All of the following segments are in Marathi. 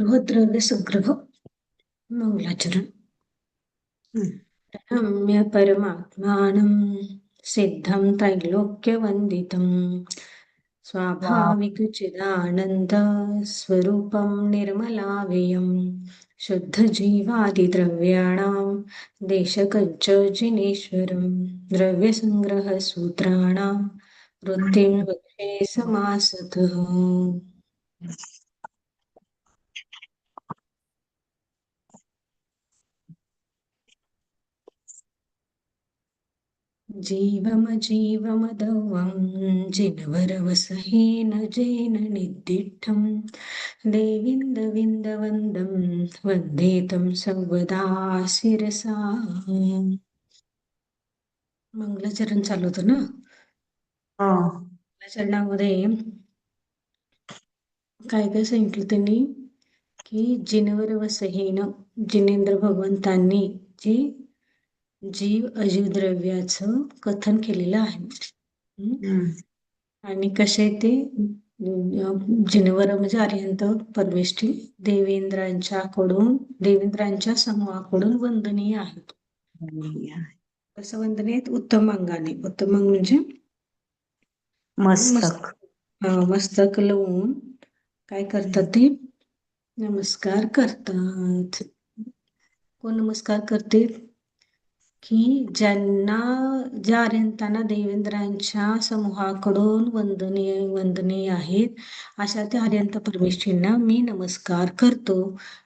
बृहद्रव्य संग्रह मंगलाचरण प्रणम्य परमात्मानं सिद्धं त्रैलोक्यवन्दितं स्वाभाविकचिदानन्द स्वरूपं निर्मलाव्ययं शुद्धजीवादिद्रव्याणां देशकञ्च जिनेश्वरं द्रव्यसङ्ग्रहसूत्राणां वृत्तिं वक्षे समासतः जीवमजीवमदवं जिनवरवसहेन जेन निद्दिष्टं देविन्दविन्दवन्दं वन्दे तं सर्वदा शिरसा मंगलाचरण चालू होतं ना हो मंगलाचरणामध्ये काय काय सांगितलं त्यांनी की जिनवर वसहेन जिनेंद्र भगवंतांनी जे जीव अजीव द्रव्याचं कथन केलेलं आहे. आणि कसे ते? जिनवर म्हणजे अर्यंत परमेष्ठी देवेंद्रांच्याकडून देवेंद्रांच्या समूहाकडून वंदनीय आहेत कसं वंदनीय आहेत उत्तम अंगाने उत्तम अंग म्हणजे मस्तक. मस्तक लावून काय करतात ते? नमस्कार करतात. कोण नमस्कार करते? की ज्यांना ज्या आर्यंतांना देवेंद्रांच्या समूहाकडून वंदनीय वंदनीय आहेत अशा त्या आर्यंत परमेश्वरींना मी नमस्कार करतो.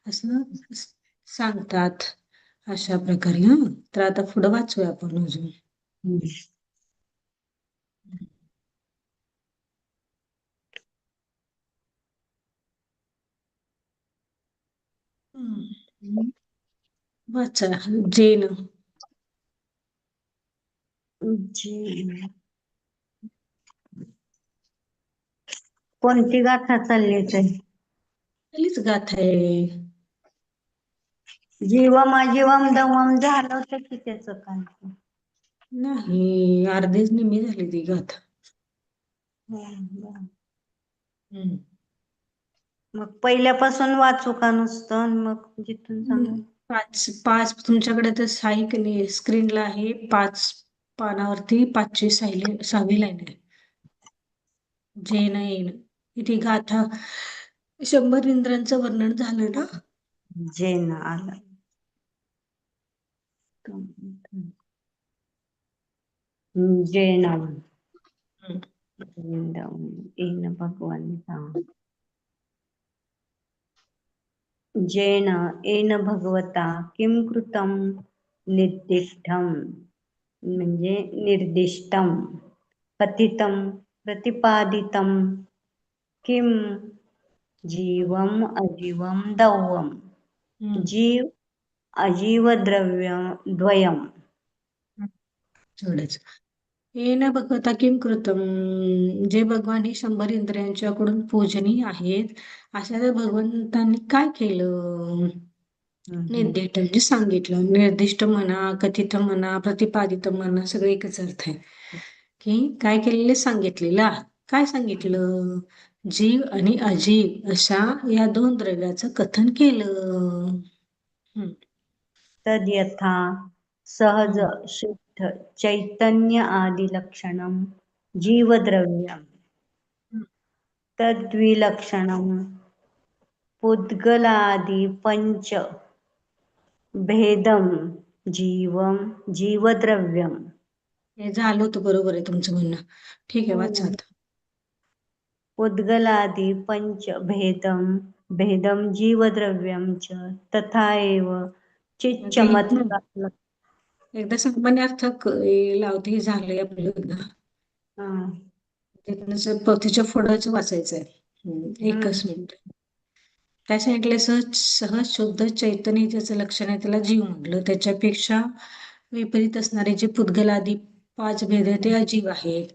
असं सांगतात अशा प्रकारे हा. तर आता पुढं वाचूया आपण अजून. वाचा जेन. कोणती गाथा चालली पहिलीच गाथा आहे. जीवम अजीवम दवम झालं होतं की त्याचं काय? नाही अर्धीच निम्मी झाली ती गाथा. मग पहिल्यापासून वाचू का नुसतं? मग जिथून सांगू. पाच पाच तुमच्याकडे तर सहाही की नाही स्क्रीनला आहे. पाच पानावरती पाचशे सहावी सहावी लाईन आहे. जैन येन इथे गाथा शंभर इंद्रांचं वर्णन झालं ना? जैन आलं. हम्म, जैन हम्म. येन भगवंता. जेन येन भगवता किं कृतं निर्दिष्टम? म्हणजे निर्दिष्टम कथितं प्रतिपादितं किं? जीवम अजीवम दवम हम्म. जीव अजीव द्रव्य द्वयम। एवढंच. येन भगवता किं कृतम जे भगवान हे शंभर इंद्रियांच्याकडून पूजनीय आहेत अशा त्या भगवंतांनी काय केलं? निर्दिष्ट म्हणजे सांगितलं निर्दिष्ट म्हणा कथित म्हणा प्रतिपादित म्हणा सगळे एकच अर्थ आहे की काय केलेले सांगितलेलं आहे. काय सांगितलं जीव आणि अजीव अशा या दोन द्रव्याचं कथन केलं. तद यथा सहज शुद्ध चैतन्य आदि लक्षणम जीवद्रव्यम हम्म. तद्विलक्षणम पुद्गलादि पंच भेदम जीवम जीवद्रव्यम हे झालं होतं बरोबर आहे तुमचं म्हणणं. ठीक आहे वाचा आता. पुद्गलादि पंच भेदम भेदम जीवद्रव्यम च तथा एव चिच्चमत्कार एकदा सामान्यार्थक हे लावते हे झालंय आपलं एकदा. हा. पोथीच्या पुढंच वाचायचं आहे एकच मिनिट. काय सांगितलं सहज सहज शुद्ध चैतन्य ज्याचं लक्षण आहे त्याला जीव म्हटलं. त्याच्यापेक्षा विपरीत असणारे जे पुद्गलादी पाच भेद आहे ते अजीव आहेत.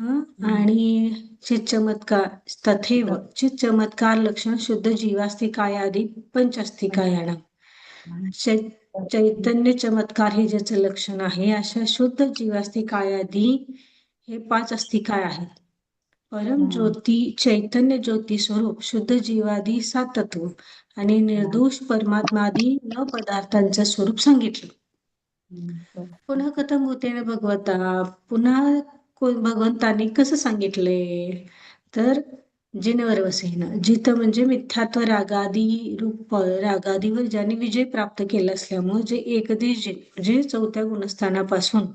हं? आणि चित चमत्कार तथैव चित चमत्कार लक्षण शुद्ध जीवास्ती काय आधी पंचस्ती कायाना चैतन्य चमत्कार हे ज्याचं लक्षण आहे अशा शुद्ध जीवास्ती कायादी हे पाच अस्तिकाय आहेत. परम ज्योती चैतन्य ज्योती स्वरूप शुद्ध जीवादी सात तत्व आणि निर्दोष परमात्मादी न पदार्थांचं स्वरूप सांगितलं. पुन्हा कथम भूतेन भगवता. पुन्हा भगवंतांनी कसं सांगितलंय तर जिनवर वसेन. जिथं म्हणजे मिथ्यात्व रागादी रूप रागादीवर ज्यांनी विजय प्राप्त केला असल्यामुळे जे एकदेश म्हणजे चौथ्या गुणस्थानापासून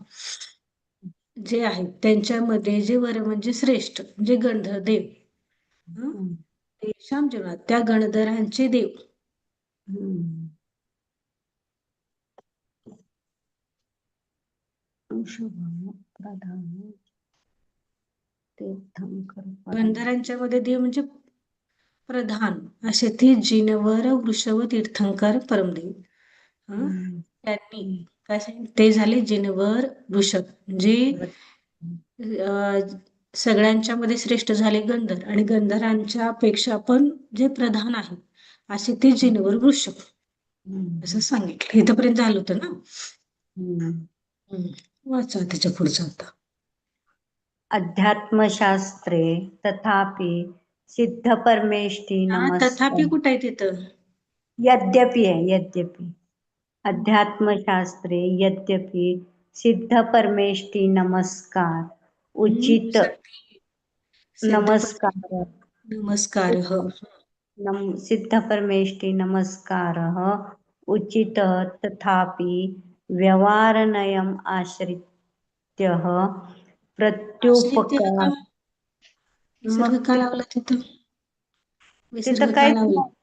जे आहेत त्यांच्यामध्ये जे वर म्हणजे श्रेष्ठ म्हणजे गंधर्देव हं? तेषां जीवनात त्या गणधरांचे देव. गंधरांच्या मध्ये देव म्हणजे प्रधान असे ते जिनवर वृषभ तीर्थंकर परमदेव. हं? त्यांनी काय ते झाले जिनवर वृषभ. म्हणजे सगळ्यांच्या मध्ये श्रेष्ठ झाले गंधर. आणि गंधरांच्या पेक्षा पण जे प्रधान आहेत असे ते जिनवर वृषभ. असं सांगितलं. इथपर्यंत झालं होतं ना. वाचा त्याच्या पुढचं आता. अध्यात्मशास्त्रे तथापि सिद्धपरमेष्ठी हा, नमस्कार तथापि कुठं आहे तिथं यद्यपि आहे यद्यपि. अध्यात्मशास्त्रे यद्यपि सिद्धपरमेष्ठी नमस्कार। उचित सिद्ध नमस्कार। नमस्कार। नम सिद्धपरमेष्ठी नमस्कारः। उचितः तथापि व्यवहारनयम् आश्रित्यः। प्रत्युपकार का तिथं तिथं का काहीच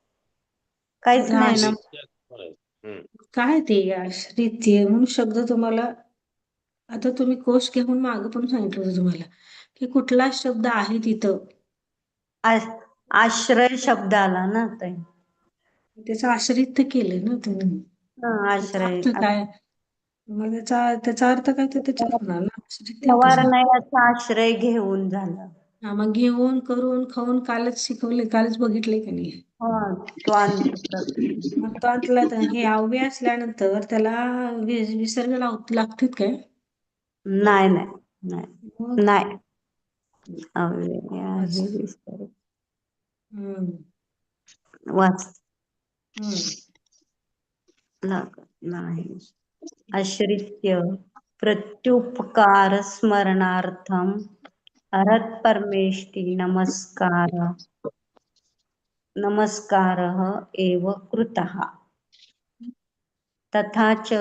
काहीच नाही ना. काय ते आश्रित्य म्हणून शब्द तुम्हाला आता तुम्ही कोश घेऊन मागं पण सांगितलं होतं तुम्हाला की कुठला शब्द आहे तिथं? आश- आश्रय शब्द आला ना ते त्याचं आश्रित्य केलं ना तुम्ही आश्रय काय? मग त्याचा त्याचा अर्थ काय? तर. व्यवहारनयाचा आश्रय घेऊन झालं. हा, मग घेऊन करून खाऊन कालच शिकवले कालच बघितलंय का नाही? हा तो अंत मग तर हे अव्यय असल्यानंतर त्याला विसर्ग लाव लागतात काय? नाही नाही नाही मग? नाही. अव्यय आहे विसर्ग. हम्म, वाच. लागत नाही. आश्रित्य प्रत्युपकार स्मरणार्थम अरत परमेष्ठी नमस्कार. नमस्कारः एव कृतः. तथा च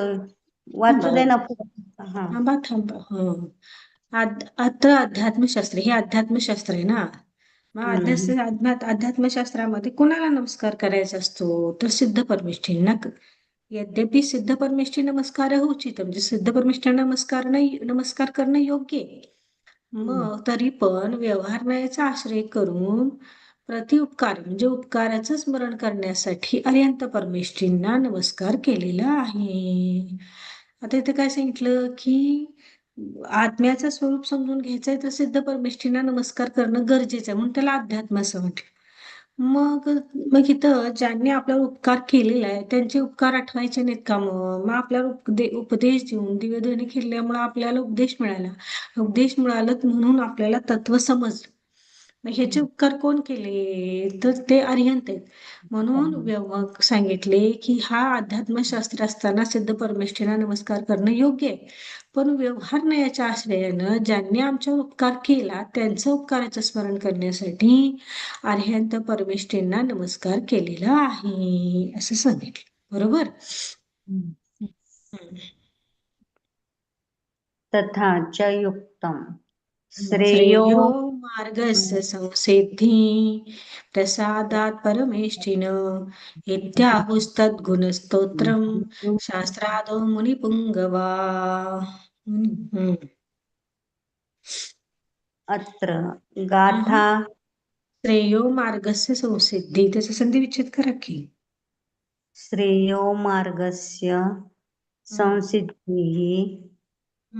वाचू दे ना थांबा थांबा. हो. आता अध्यात्मशास्त्र हे अध्यात्मशास्त्र आहे ना? मग अध्यात्मशास्त्रामध्ये कोणाला नमस्कार करायचा असतो? तर सिद्ध परमेष्ठींना यद्यपि सिद्ध परमेष्ठी नमस्कार उचित म्हणजे सिद्ध परमेष्ठी नमस्कार नाही नमस्कार करणं योग्य आहे. मग तरी पण व्यवहारनयाचा आश्रय करून प्रतिउपकार म्हणजे उपकाराचं स्मरण करण्यासाठी अर्यंत परमेष्ठींना नमस्कार केलेला आहे. आता इथे काय सांगितलं की आत्म्याचं स्वरूप समजून घ्यायचंय तर सिद्ध परमेष्ठींना नमस्कार करणं गरजेचं आहे म्हणून त्याला अध्यात्म असं म्हटलं. मग मग इथं ज्यांनी आपल्यावर उपकार केलेला आहे त्यांचे उपकार आठवायचे नाहीत का मग? मग आपल्याला उपदे उपदेश देऊन दिव्यध्वनी खेळल्यामुळे आपल्याला उपदेश मिळाला. उपदेश मिळालं म्हणून आपल्याला तत्व समजलं. मग ह्याचे उपकार कोण केले? तर ते अरिहंत आहेत. म्हणून व्यव- सांगितले की हा अध्यात्मशास्त्र असताना सिद्ध परमेष्ठीला नमस्कार करणं योग्य आहे. पण व्यवहार नयाच्या आश्रयानं ज्यांनी आमच्यावर उपकार केला त्यांचं उपकाराचं स्मरण करण्यासाठी अर्ह्यंत परमेष्ठींना नमस्कार केलेला आहे असं सांगितलं. बरोबर? तथा च युक्तम श्रेयो मार्गस्य संसिद्धी प्रसादात परमेष्ठिन इत्याहुस्तद्गुणस्तोत्रम् शास्त्रादो मुनिपुङ्गवा. अत्र गाथा श्रेयो मार्गस्य संसिद्धी त्याचा संधी विच्छेद करा की श्रेयो मार्गस्य संसिद्धिः.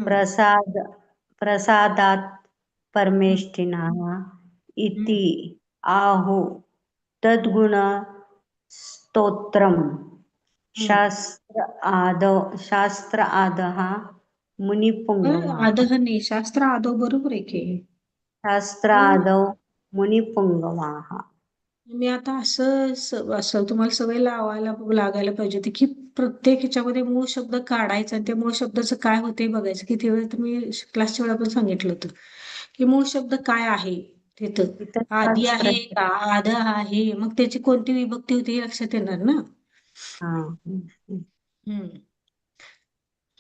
प्रसाद प्रसादात् परमेष्ठिनः इति आहु तद्गुण स्तोत्रम्। शास्त्र आदौ शास्त्र आदः बरं, मुनिपुङ्गवः आदह नाही शास्त्र आदो बरोबर आहे की? शास्त्र आदौ मुनिपुङ्गवाः। मी आता असं स- असं तुम्हाला सवय लावायला लागायला पाहिजे होती की प्रत्येक ह्याच्यामध्ये मूळ शब्द काढायचा आणि त्या मूळ शब्दाचं काय होते बघायचं. किती वेळ तुम्ही क्लासच्या वेळा पण सांगितलं होतं. की मूळ शब्द काय आहे? तिथं. आधी आहे. का? आध आहे. मग त्याची कोणती विभक्ती होती हे लक्षात येणार ना? हा.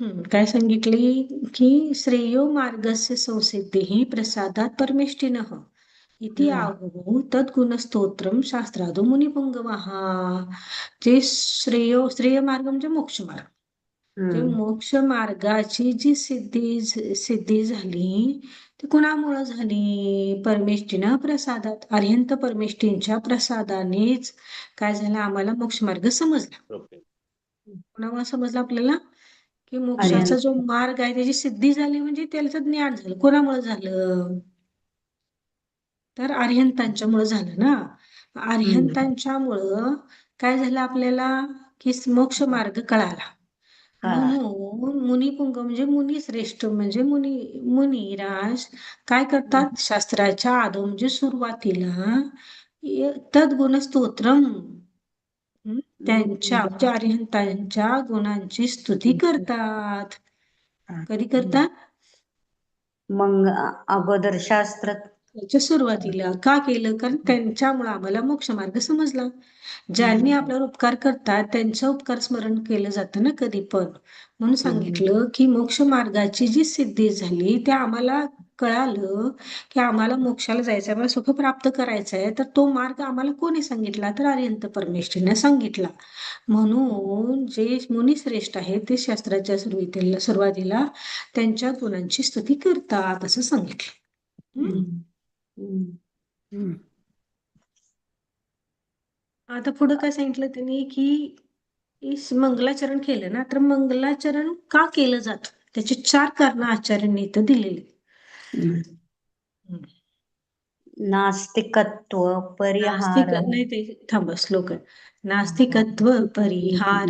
हम्म, काय सांगितले? की श्रेयो मार्गस्य संसिद्धिः प्रसादात परमेष्टिनः इति. आहुः तद्गुणस्तोत्रम शास्त्रादो मुनिपुंगवः जे श्रेयो श्रेय मार्ग म्हणजे मोक्ष मार्ग. मोक्ष मार्गाची जी सिद्धी सिद्धी झाली ती कुणामुळं झाली? परमेष्टीनं प्रसादात अर्यंत परमेष्टींच्या प्रसादानेच काय झालं? आम्हाला मोक्ष मार्ग समजला. कुणामुळे समजला आपल्याला? की मोक्षाचा जो मार्ग आहे त्याची सिद्धी झाली म्हणजे त्याचं ज्ञान झालं. कोणामुळे झालं? तर आर्यंतांच्यामुळे झालं ना? आर्यंतांच्यामुळं काय झालं आपल्याला? की मोक्ष मार्ग कळाला. हा. म्हणून मुनिपुंग म्हणजे मुनी श्रेष्ठ म्हणजे मुनी मुनिराज काय करतात? शास्त्राच्या आदो म्हणजे सुरुवातीला य- तद्गुण स्तोत्रम हं? त्यांच्या म्हणजे अरिहंतांच्या गुणांची स्तुती करतात. कधी करतात मग अ- अगोदर शास्त्र त्याच्या सुरुवातीला. का केलं? कारण त्यांच्यामुळे आम्हाला मोक्ष मार्ग समजला. ज्यांनी आपल्यावर उपकार करतात त्यांचं उपकार स्मरण केलं जातं ना कधी पण. म्हणून सांगितलं की मोक्ष मार्गाची जी सिद्धी झाली ते आम्हाला कळालं की आम्हाला मोक्षाला जायचं आम्हाला सुख प्राप्त करायचं आहे तर तो मार्ग आम्हाला कोणी सांगितला? तर अरिहंत परमेश्वरीने सांगितला. म्हणून जे मुनिश्रेष्ठ आहेत ते शास्त्राच्या सुरुवातीला सुरुवातीला त्यांच्या गुणांची स्तुती करतात असं सांगितलं? हम्म. आता पुढं काय सांगितलं त्यांनी की इस मंगलाचरण केलं ना तर मंगलाचरण का केलं जातं? त्याचे चार कारण आचार्यांनी इथं दिलेली. नास्तिकत्व परिहार. नास्तिक नाही ते थांबा श्लोक. नास्तिकत्व परिहार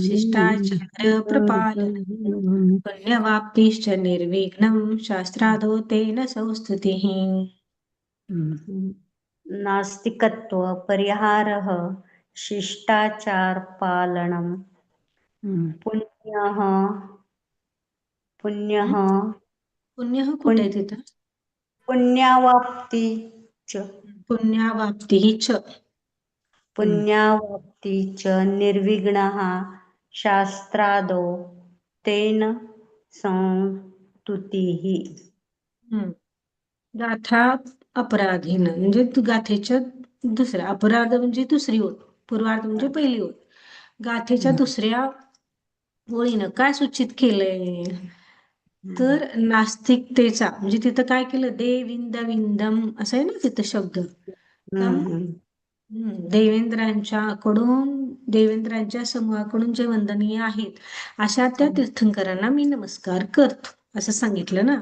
शिष्टाचार प्रपालन पुण्यवाप्तिश्च निर्विघ्नं शास्त्रादो तेन संस्तुतिः. नास्तिकत्व परिहारः शिष्टाचार पालनम पुण्यः पुण्यः पुण्य कुठे तिथं? पुण्यावाप्ती च. पुण्यावाप्ती च. पुण्यावाप्ती च निर्विघ्नः शास्त्रादो तेन हम्म. गाथा अपराधीनं म्हणजे तू गाथेच्या दुसऱ्या अपराध म्हणजे दुसरी ओळ पूर्वार्ध म्हणजे पहिली ओळ. गाथेच्या दुसऱ्या ओळीनं काय सूचित केलंय? तर नास्तिकतेचा म्हणजे तिथं काय केलं? दे विंद विंदम असं आहे ना तिथं शब्द? देवेंद्रांच्याकडून देवेंद्रांच्या समूहाकडून जे वंदनीय आहेत अशा त्या तीर्थंकरांना मी नमस्कार करतो असं सांगितलं ना?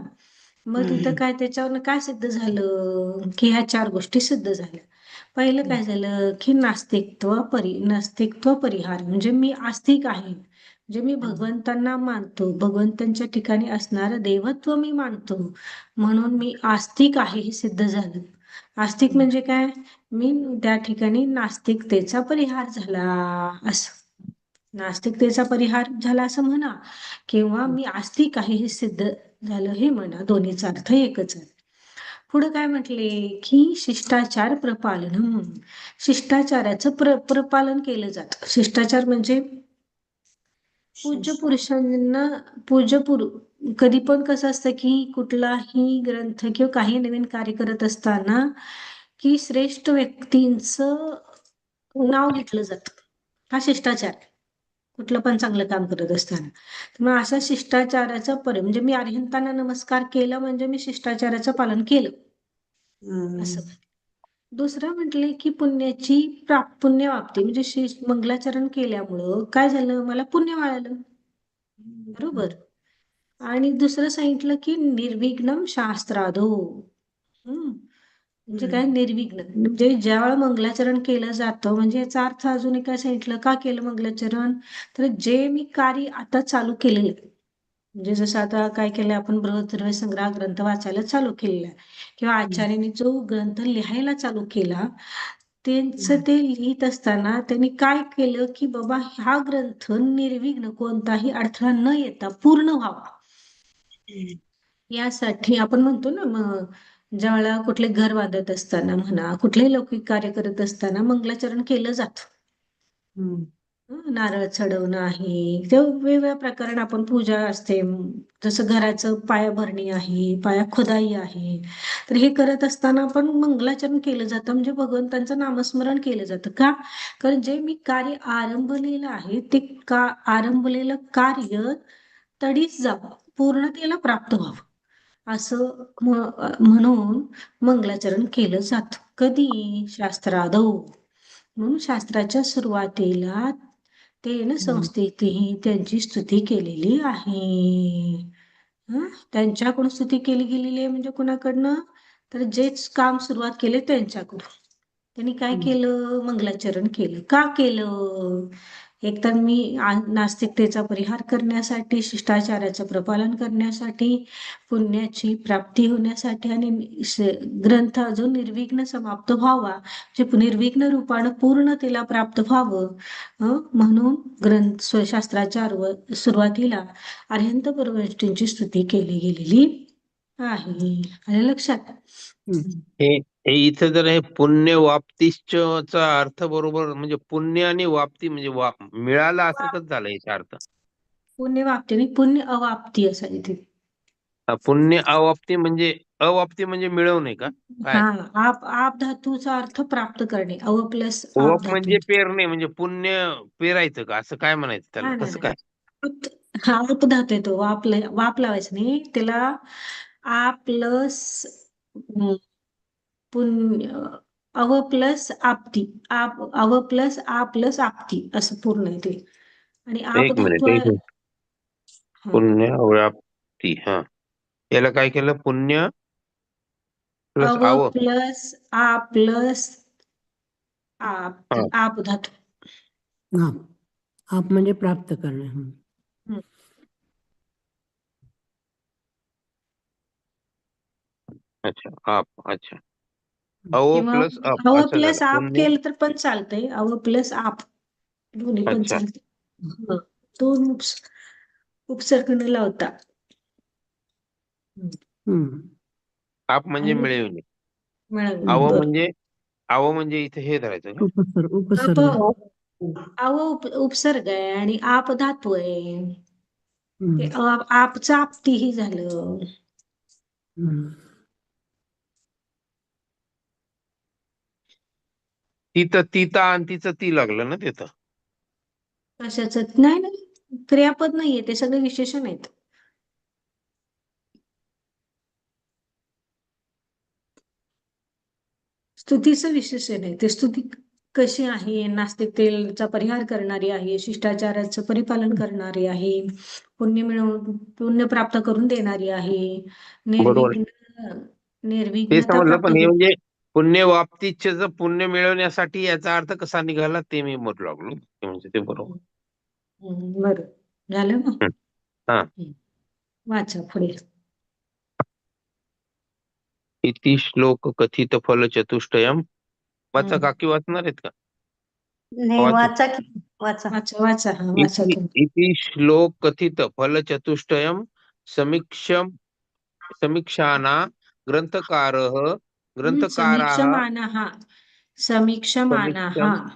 मग तिथं काय त्याच्यावरनं काय सिद्ध झालं? की ह्या चार गोष्टी सिद्ध झाल्या. पहिलं काय झालं की नास्तिकत्व परि नास्तिकत्व परिहार म्हणजे मी आस्तिक आहे. म्हणजे मी भगवंतांना मानतो. भगवंतांच्या ठिकाणी असणारं देवत्व मी मानतो. म्हणून मी आस्तिक आहे हे सिद्ध झालं. आस्तिक म्हणजे काय? मी त्या ठिकाणी नास्तिकतेचा परिहार झाला असं. नास्तिकतेचा परिहार झाला असं म्हणा किंवा मी आस्तिक आहे हे सिद्ध झालं हे म्हणा दोन्हीचा अर्थ एकच आहे. पुढे काय म्हटले की शिष्टाचार प्रपालन. शिष्टाचाराचं प्र प्रपालन केलं जातं. शिष्टाचार म्हणजे पूज्य पुरुषांना पूज्य पुरु कधी पण कसं असतं की कुठलाही ग्रंथ किंवा काही नवीन कार्य करत असताना की श्रेष्ठ व्यक्तींचं नाव घेतलं जातं. हा शिष्टाचार. आहे. कुठलं पण चांगलं काम करत असताना. त्यामुळे असा शिष्टाचाराचा पर म्हणजे मी अरिहंतांना नमस्कार केला म्हणजे मी शिष्टाचाराचं पालन केलं. असं दुसरं म्हटले की पुण्याची प्राप पुण्यवाप्ती म्हणजे शि मंगलाचरण केल्यामुळं काय झालं? मला पुण्य मिळालं. बरोबर. आणि दुसरं सांगितलं की निर्विघ्नम शास्त्रादो. हम्म. म्हणजे काय निर्विघ्न? म्हणजे ज्यावेळेला मंगलाचरण केलं जातं म्हणजे याचा अर्थ अजून एक काय सांगितलं का केलं मंगलाचरण? तर जे मी कार्य आता चालू केलेलं आहे म्हणजे जसं आता काय केलंय आपण बृहत्तरवे संग्रह ग्रंथ वाचायला चालू केलेला आहे किंवा आचार्यांनी जो ग्रंथ लिहायला चालू केला त्यांचं ते लिहित असताना त्यांनी काय केलं की बाबा हा ग्रंथ निर्विघ्न कोणताही अडथळा न येता पूर्ण व्हावा. यासाठी आपण म्हणतो ना मग ज्यावेळेला कुठले घर बांधत असताना म्हणा कुठलेही लौकिक कार्य करत असताना मंगलाचरण केलं जातं. नारळ चढवणं आहे. ते वेगवेगळ्या प्रकारे आपण पूजा असते. जसं घराचं पायाभरणी आहे पाया खुदाई आहे. तर हे करत असताना पण मंगलाचरण केलं जातं. म्हणजे भगवंतांचं नामस्मरण केलं जातं. का? कारण जे मी कार्य आरंभलेलं आहे ते का आरंभलेलं कार्य तडीच जावं. पूर्णतेला प्राप्त व्हावं. असं म्हणून मंगलाचरण केलं जातं. कधी? शास्त्रादौ. म्हणून शास्त्राच्या सुरुवातीला तेन संस्थेतही त्यांची स्तुती केलेली आहे. हं? त्यांच्याकडून स्तुती केली गेलेली आहे म्हणजे कुणाकडनं? तर जेच काम सुरुवात केले त्यांच्याकडून. त्यांनी काय. केलं? मंगलाचरण केलं. का केलं? एकतर मी नास्तिकतेचा परिहार करण्यासाठी शिष्टाचाराचं प्रपालन करण्यासाठी पुण्याची प्राप्ती होण्यासाठी आणि ग्रंथ अजून निर्विघ्न समाप्त व्हावा जे निर्विघ्न रूपानं पूर्णतेला प्राप्त व्हावं म्हणून ग्रंथ स्व- शास्त्राच्या अर्व- सुरुवातीला अर्हंत परमेष्ठींची स्तुती केली गेलेली आहे. आलं लक्षात? हे इथं जर हे पुण्य वाप्तीचा अर्थ बरोबर म्हणजे पुण्य आणि वाप्ती म्हणजे वा मिळालं असंच झालं याचा अर्थ. पुण्य वाप्ती आणि पुण्य अवाप्ती ती. हा, पुण्य अवाप्ती म्हणजे अवाप्ती म्हणजे मिळवणे का? काय? हा आप आप धातूचा अर्थ प्राप्त करणे अव प्लस आप वप धातू. म्हणजे पेरणे म्हणजे पुण्य पेरायचं का? असं काय म्हणायचं त्याला? नाही, कसं नाही, काय? आप- हा अप धातू येतो वाप ल- वाप लावायचं नाही. त्याला आ प्लस पुण्य अव प्लस आपती आप अव प्लस आ प्लस आपती असं पूर्ण आहे ते. आणि आप एक मिनिट एक मिनिट. हा. पुण्य व्याप्ती हा. याला काय केलं? पुण्य प्लस अव प्लस आ प्लस आप हा. आप धातू आप आप म्हणजे प्राप्त करणे. हं. अच्छा. आप अच्छा. अव किंवा प्लस अप अव असं प्लस झालं. आप केलं तर पण चालतंय अव प्लस आप दोन्ही पण अच्छा. चालते हं. दोन उपस उपसर्ग न लावता हं. आप म्हणजे आणि- मिळवणे अव बरं. म्हणजे अव म्हणजे इथे हे धरायचं का उपसर्ग उपसर्ग अव उप- उपसर्ग आहे आणि आप धातू आहे हं. ते अ- आपचं आपतीही झालं हं. तिथं तिता आणि तिचं ती लागलं ना तिथं. कशाच? नाही नाही. क्रियापद नाहीये ते सगळे विशेषण आहेत. स्तुतीचं विशेषण आहे. ते स्तुती कशी आहे? नास्तिकतेचा परिहार करणारी आहे शिष्टाचाराचं परिपालन करणारी आहे पुण्य मिळवून पुण्य प्राप्त करून देणारी आहे. बरोबर. निर्विघ्न ते निर्विघ्नता समजलं प्राप्त पण हे करून म्हणजे पुण्य वाप्तीचे जर पुण्य मिळवण्यासाठी याचा अर्थ कसा निघाला ते मी म्हणू लागलो. ते म्हणजे ते बरोबर. बरं. झालं ना हं. वाचा पुढे. इति श्लोक कथित फल चतुष्टयम. वाचा हं. काकी वाचणार आहेत का? नाही वाचा. वाचा की वाचा. वाचा वाचा. वाचा इति तुम्ही. इति श्लोक कथित फल चतुष्टयम. समीक्षम समीक्षाना ग्रंथकार ग्रंथकाराः समीक्षमानः समीक्षमानः।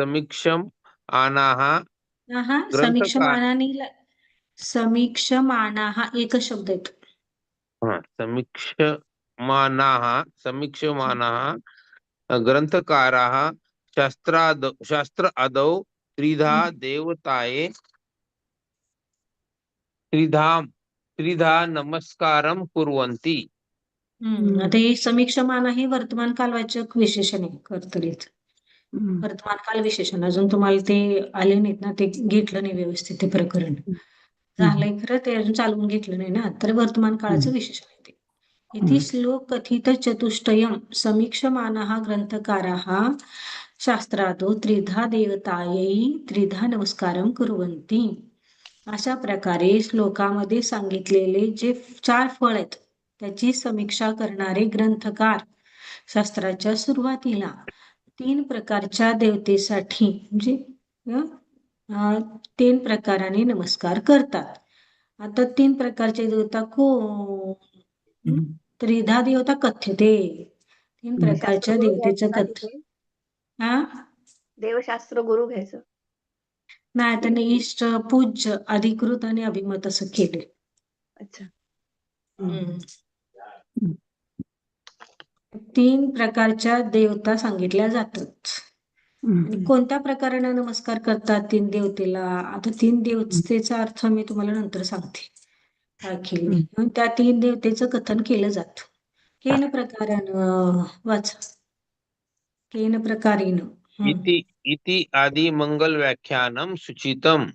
समीक्षम आनाः ग्रंथकार- समीक्षमानाने ल- समीक्षमानः एकच शब्द येतो हा समीक्षमानाः समीक्षमानाः। ग्रंथकाराः शास्त्राद शास्त्र आदौ त्रिधा हम्म. देवताये। त्रिधाम त्रिधा नमस्कारं कुर्वन्ति। हम्म. आता हे समीक्षमान हे वर्तमान कालवाचक विशेषण आहे कर्तरीत हं. वर्तमान काल विशेषण अजून तुम्हाला ते आले नाहीत ना ते घेतलं नाही व्यवस्थित ते प्रकरण झालंय खरं ते अजून चालवून घेतलं नाही ना तर वर्तमान काळाचं हम्म. विशेषण आहे ते इति श्लोक कथित चतुष्टयम समीक्षमानः ग्रंथकाराः शास्त्रादो त्रिधा देवतायै त्रिधा नमस्कारं कुर्वन्ति अशा प्रकारे श्लोकामध्ये सांगितलेले जे चार फळ आहेत त्याची समीक्षा करणारे ग्रंथकार. शास्त्राच्या सुरुवातीला तीन प्रकारच्या देवतेसाठी म्हणजे तीन प्रकाराने नमस्कार करतात. आता तीन प्रकारचे देवता कोण? हम्म. त्रिधा देवता कथ्यते. तीन. प्रकारच्या देवतेचं घ्यायचं ना कथ तिथे? हा देवशास्त्र गुरु घ्यायचं. नाही त्यांनी इष्ट पूज्य अधिकृत आणि अभिमत असं केले अच्छा. हम्म. तीन प्रकारच्या देवता सांगितल्या जातात. कोणत्या प्रकाराने नमस्कार करतात तीन देवतेला? आता तीन देवतेचा अर्थ मी तुम्हाला नंतर सांगते. मग त्या तीन देवतेचं कथन केलं जातं. केन प्रकारानं वाचा. केन प्रकारेनं. इति इति आदि मंगल व्याख्यानम सुचितम.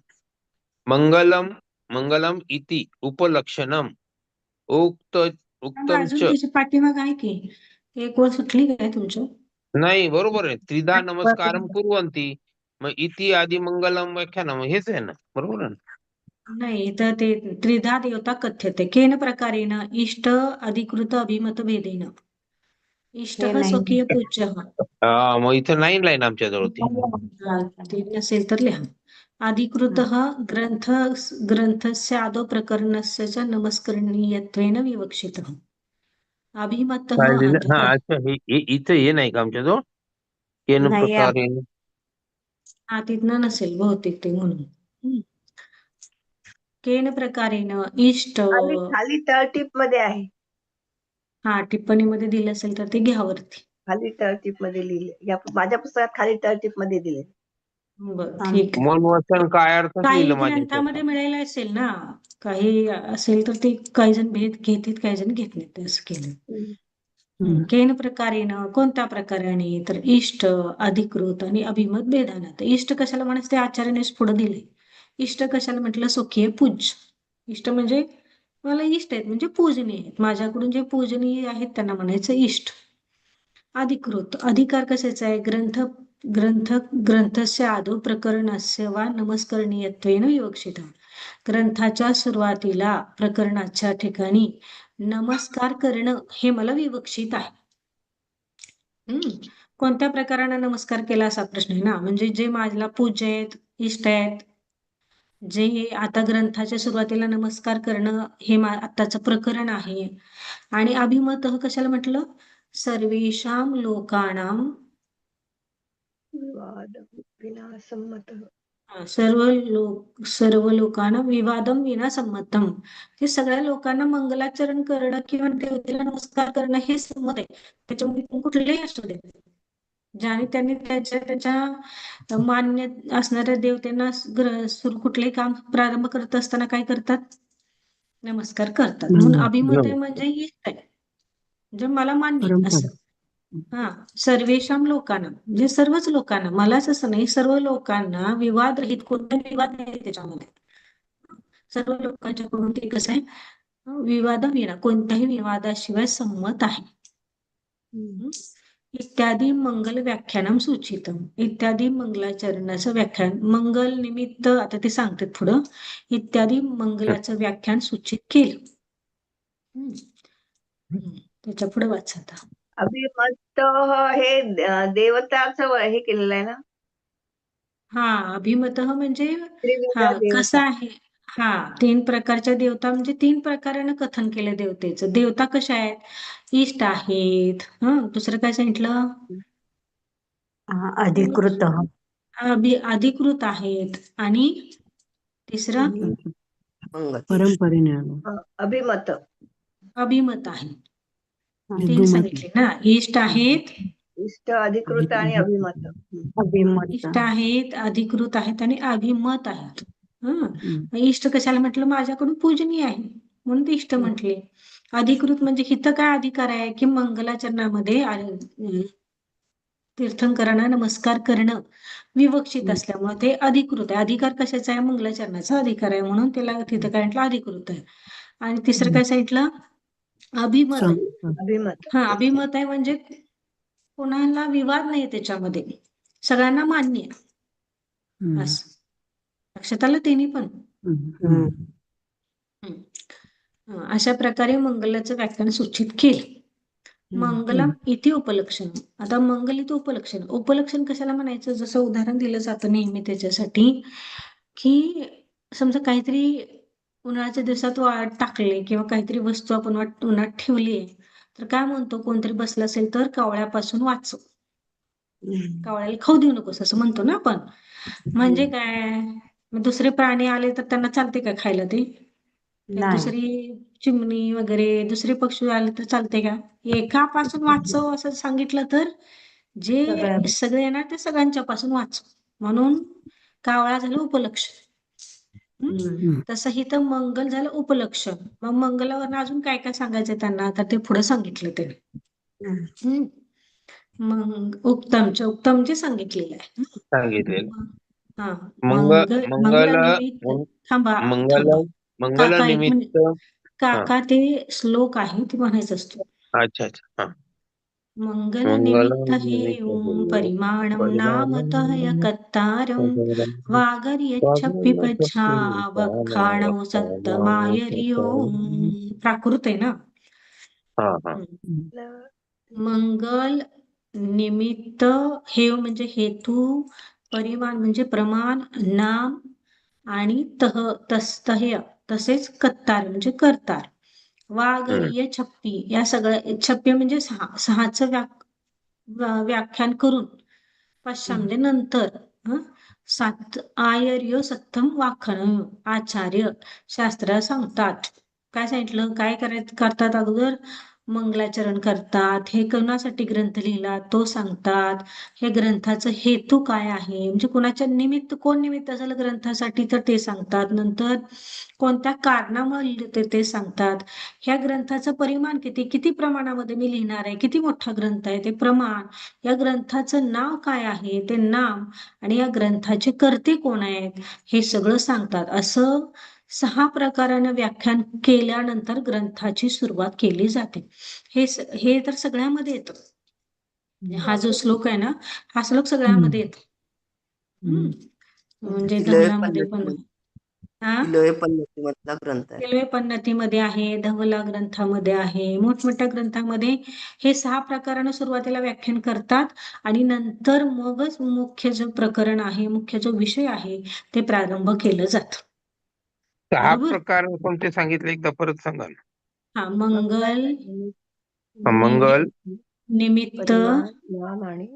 मंगलम मंगलम इति उपलक्षणम. उक्त उक्तम पाठीमाग आहे की? एक ओळ सुटली काय तुमच्या? नाही बरोबर आहे. त्रिधा नमस्कारम कुर्वन्ति मग इति आदि मंगलम व्याख्यानम हेच आहे ना. बरोबर आहे ना? नाही तर ते त्रिधा देवता कथ्यते. केन प्रकारेण इष्ट अधिकृत अभिमत भेदेन. इष्ट हे नाही. स्वकीय पूज्य हा. मग इथं नाही लाईन आमच्याजवळ ती. ते नसेल तर लिहा. अधिकृत ग्रंथ ग्रंथस्य आदौ प्रकरणस्य च नमस्करणीयत्वेन विवक्षित अभिमत लिहिलं? हा अच्छा हे हे- इथं हे नाही का आमच्याजवळ? केन नाही, प्रकारे हा तिथनं नसेल बहुतेक ते म्हणून. हम्म. केन प्रकारेण इष्ट खाली खाली तळटीपमध्ये आहे. हा टिप्पणीमध्ये दिलं असेल तर ते घ्या वरती. खाली तळटीपमध्ये लिहिले या माझ्या पुस्तकात खाली तळटीपमध्ये दिले बरं हा. ठीक आहे. मन वचन काय अर्थ काही लिहिलं माझ्या ग्रंथामध्ये. मिळायला असेल ना काही असेल तर ते काही जण भेद घेतील काही जण घेत नाहीत असं केलं. हम्म. केन प्रकारेनं कोणत्या प्रकाराने तर इष्ट अधिकृत आणि अभिमत भेदानं तर इष्ट कशाला म्हणायचं? ते आचार्यानेच पुढे दिले इष्ट कशाला म्हटलं? स्वकीय पूज्य इष्ट म्हणजे मला इष्ट आहेत म्हणजे पूजनीय आहेत. माझ्याकडून जे पूजनीय आहेत त्यांना म्हणायचं इष्ट. अधिकृत. अधिकार कशाचा आहे? ग्रंथ ग्रंथ ग्रंथस्य आदौ प्रकरणस्य वा नमस्करणीयत्वेन विवक्षित ग्रंथाच्या सुरुवातीला प्रकरणाच्या ठिकाणी नमस्कार करणं हे मला विवक्षित आहे. हम्म कोणत्या प्रकाराने नमस्कार केला असा प्रश्न आहे ना? म्हणजे जे माझ्याला पूज आहेत इष्ट आहेत जे आता ग्रंथाच्या सुरुवातीला नमस्कार करणं हे मा आत्ताचं प्रकरण आहे. आणि अभिमत कशाला म्हटलं? सर्वेषां लोकानां विवाद विना संमत हा, सर्व लोक सर्व लोकांना विवादम विना संमतम हे सगळ्या लोकांना मंगलाचरण करणं किंवा देवतेला नमस्कार करणं हे संमत आहे. त्याच्यामध्ये कुठलेही असू दे ज्याने त्यांनी त्याच्या त्याच्या मान्य असणाऱ्या देवतेंना ग्र सुरू कुठलेही काम प्रारंभ करत असताना काय करतात? नमस्कार करतात. म्हणून. अभिमत आहे म्हणजे इष्ट आहे. म्हणजे मला मान्य. असं. हा सर्वेषां लोकांना म्हणजे सर्वच लोकांना मलाच असं नाही सर्व लोकांना विवाद रहित कोणताही विवाद नाही त्याच्यामध्ये. सर्व लोकांच्याकडून ते कसं आहे विवादविना कोणत्याही विवादाशिवाय संमत आहे. इत्यादी मंगल व्याख्यानम सूचितम इत्यादी मंगलाचरणाचं व्याख्यान मंगल निमित्त आता ते सांगतात पुढं इत्यादी मंगलाचं व्याख्यान सूचित केलं. त्याच्या पुढे वाचा आता अभिमत हे देवताचं हे केलेलं आहे ना? हा अभिमत म्हणजे त्रिविध हा देवता. कसं आहे? हा तीन प्रकारच्या देवता म्हणजे तीन प्रकारानं कथन केलं देवतेचं. देवता कशा आहेत? इष्ट आहेत हं दुसरं काय सांगितलं? हा, अधिकृत. अभि अधिकृत आहेत. आणि तिसरं? परंपरेने. आलो अभिमत. अभिमत आहे. तीन सांगितले ना. इष्ट आहेत. इष्ट अधिकृत आणि अभिमत. अभिमत. इष्ट आहेत अधिकृत आहेत आणि अभिमत आहेत. हं. इष्ट कशाला म्हटलं? माझ्याकडून पूजनीय आहे. म्हणून ते इष्ट म्हटले. अधिकृत म्हणजे हिथं काय अधिकार आहे? की मंगलाचरणामध्ये तीर्थंकरांना नमस्कार करणं विवक्षित. असल्यामुळे ते अधिकृत आहे. अधिकार कशाचा आहे? मंगलाचरणाचा अधिकार आहे म्हणून त्याला तिथं काय म्हटलं? अधिकृत आहे. आणि तिसरं काय सांगितलं? अभिमत. अभिमत. हा अभिमत आहे म्हणजे कोणाला विवाद नाही त्याच्यामध्ये. सगळ्यांना मान्य आहे. असं लक्षात आलं तिन्ही पण. हं, अशा प्रकारे मंगलाचं व्याख्यान सूचित केले. मंगलम इति उपलक्षण. आता मंगल इथे उपलक्षण. उपलक्षण कशाला म्हणायचं? जसं उदाहरण दिलं जातं नेहमी त्याच्यासाठी की समजा काहीतरी उन्हाळ्याच्या दिवसात वाळत टाकले किंवा काहीतरी वस्तू आपण वाट- उन्हात ठेवली तर काय म्हणतो? कोणतरी बसलं असेल तर कावळ्यापासून वाचव. कावळ्याला खाऊ देऊ नकोस असं म्हणतो ना आपण. म्हणजे काय? दुसरे प्राणी आले तर त्यांना चालते का खायला ते. दुसरी चिमणी वगैरे दुसरे पक्षी आले तर चालते का? एकापासून वाचव असं सांगितलं तर जे सगळे येणार ते सगळ्यांच्या पासून वाचव. म्हणून कावळा झालं? हम्म. तसं इथं मंगल झालं उपलक्षण मग मंगलावरनं अजून काय काय सांगायचं त्यांना? तर ते पुढे सांगितलं त्याने. हम्म. मग उत्तमचे उत्तमचे सांगितलेलं आहे. सांगितलेलं. हा. मंग- मंगल थांबा मंगल निमित्त काका ते श्लोक आहे ते म्हणायचं असतो. अच्छा अच्छा. मंगल निमित्त हेऊं परिमाणं नामतः यकर्तारं वागर्यच्छप्पिपच्छावखाणौ सत्तमायर्यों प्राकृत आहे ना मंगल निमित्त हेव म्हणजे हेतू परिमाण म्हणजे प्रमाण नाम आणि तह तस्तह्य तसेच कत्तार म्हणजे करतार। वागरीय छप्पी या सगळ्या छप्पी म्हणजे सहा सहाचं व्या- व्याख्यान करून म्हणजे नंतर? सात आयर्य सत्तम वाखण आचार्य शास्त्र सांगतात. काय सांगितलं? काय करायचं करतात अगोदर? मंगलाचरण करतात हे कोणासाठी ग्रंथ लिहिला तो सांगतात. हे ग्रंथाचं हेतू काय आहे? म्हणजे कोणाच्या निमित्त कोण निमित्त झालं ग्रंथासाठी तर ते सांगतात. नंतर कोणत्या कारणामुळे ते ते सांगतात. ह्या ग्रंथाचं परिमाण किती? किती प्रमाणामध्ये मी लिहिणार आहे? किती मोठा ग्रंथ आहे? ते प्रमाण या ग्रंथाचं नाव काय आहे? ते नाम आणि या ग्रंथाचे कर्ते कोण आहेत? हे सगळं सांगतात. असं सहा प्रकारानं व्याख्यान केल्यानंतर ग्रंथाची सुरुवात केली जाते. हे हे तर सगळ्यामध्ये येतं. हा जो श्लोक आहे ना हा श्लोक सगळ्यामध्ये येतो. हम्म. म्हणजे धवलामध्ये पण रेल्वे पन्नतीमध्ये आहे धवला ग्रंथामध्ये आहे मोठमोठ्या ग्रंथामध्ये हे सहा प्रकारानं सुरुवातीला व्याख्यान करतात आणि नंतर मगच मुख्य जो प्रकरण आहे मुख्य जो विषय आहे ते प्रारंभ केलं जातं. सहा बरोबर. प्रकार कोणते सांगितले? एकदा परत सांगा ना. हा मंगल मंगल निमित्त नाम आणि.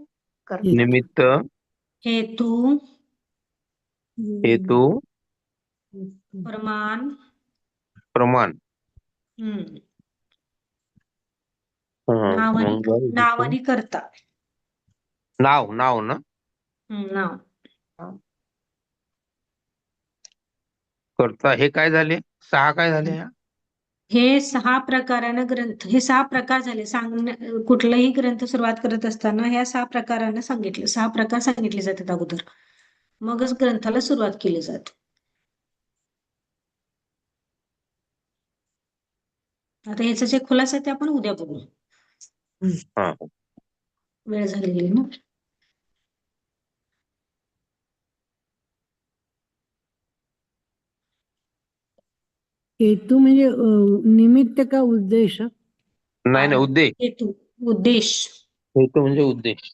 निमित्त हेतू हेतू प्रमाण. प्रमाण. हम्म. हा, नाव आणि मंगल नाव आणि कर्ता नाव नाव ना? हम्म, नाव. करता. हे काय झाले? सहा काय झाले ह्या? हे सहा प्रकारानं ग्रंथ हे सहा प्रकार झाले. सांगण्या कुठलाही ग्रंथ सुरुवात करत असताना ह्या सहा प्रकारानं सांगितलं. सहा प्रकार सांगितले जातात अगोदर. मगच ग्रंथाला सुरुवात केली जाते. आता याचा जे खुलासा आहे ते आपण उद्या बघू. हा. वेळ झालेली ना? हेतू म्हणजे निमित्त का उद्देश? नाही नाही उद्देश. हेतू उद्देश. हेतू म्हणजे उद्देश.